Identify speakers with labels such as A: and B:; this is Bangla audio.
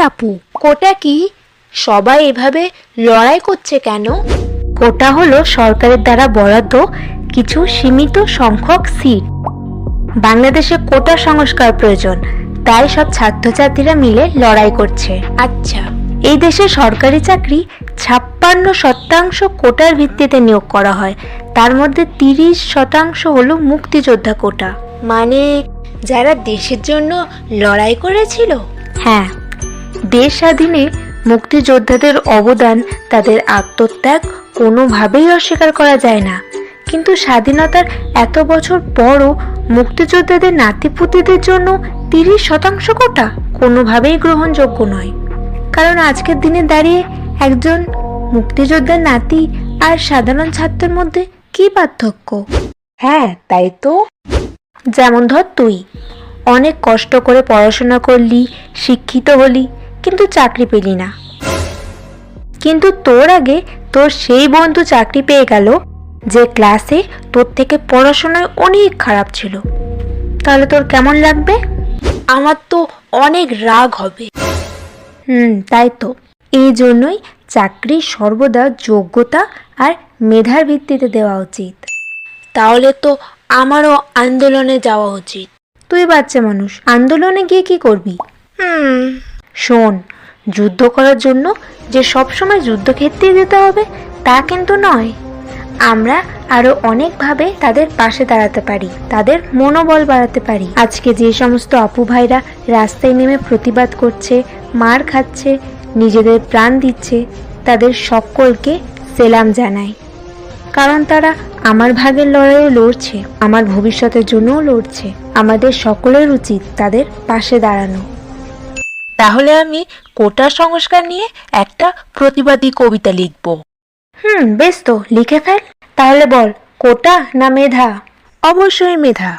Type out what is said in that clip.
A: আপু? কোটা কি? সবাই এভাবে লড়াই করছে কেন? কোটা হলো সরকারের দ্বারা বরাদ্দ কিছু সীমিত সংখ্যক সিট। বাংলাদেশে কোটা সংস্কার প্রয়োজন, তাই সব ছাত্রছাত্রীরা মিলে লড়াই করছে। আচ্ছা এই দেশে সরকারি চাকরি ছাপ্পান্ন শতাংশ কোটার ভিত্তিতে নিয়োগ করা হয়, তার মধ্যে তিরিশ শতাংশ হলো মুক্তিযোদ্ধা কোটা। মানে যারা দেশের জন্য লড়াই করেছিল? হ্যাঁ। দেশ স্বাধীনে মুক্তিযোদ্ধাদের অবদান তাদের আত্মত্যাগ কোনোভাবেই অস্বীকার করা যায় না। কিন্তু স্বাধীনতার এত বছর পরও মুক্তিযোদ্ধাদের নাতিপুতিদের জন্য তিরিশ শতাংশ কোটা কোনোভাবেই গ্রহণযোগ্য নয়। কারণ আজকের দিনে দাঁড়িয়ে একজন মুক্তিযোদ্ধার নাতি আর সাধারণ ছাত্রের মধ্যে কি পার্থক্য? হ্যাঁ তাই তো। যেমন ধর তুই অনেক কষ্ট করে পড়াশোনা করলি শিক্ষিত হলি কিন্তু চাকরি পেলি না। কিন্তু তোর আগে তোর সেই বন্ধু চাকরি পেয়ে গেল যে ক্লাসে তোর থেকে পড়াশোনায় অনেক খারাপ ছিল। তাহলে তোর কেমন লাগবে? আমার তো অনেক রাগ হবে। হুম, তাই তো। এই জন্যই চাকরি সর্বদা যোগ্যতা আর মেধার ভিত্তিতে দেওয়া উচিত। তাহলে তো আমারও আন্দোলনে যাওয়া উচিত। তুই বাচ্চা মানুষ, আন্দোলনে গিয়ে কি করবি? হুম। শোন, যুদ্ধ করার জন্য যে সবসময় যুদ্ধক্ষেত্রেই যেতে হবে তা কিন্তু নয়। আমরা আরও অনেকভাবে তাদের পাশে দাঁড়াতে পারি, তাদের মনোবল বাড়াতে পারি। আজকে যে সমস্ত আপু ভাইরা রাস্তায় নেমে প্রতিবাদ করছে, মার খাচ্ছে, নিজেদের প্রাণ দিচ্ছে, তাদের সকলকে সেলাম জানাই। কারণ তারা আমার ভাগের লড়াইও লড়ছে, আমার ভবিষ্যতের জন্যও লড়ছে। আমাদের সকলের উচিত তাদের পাশে দাঁড়ানো।
B: তাহলে আমি কোটা সংস্কার নিয়ে একটা প্রতিবাদী কবিতা লিখব।
A: হুম বেশ তো লিখে ফেল। তাহলে বল কোটা না মেধা?
B: অবশ্যই মেধা।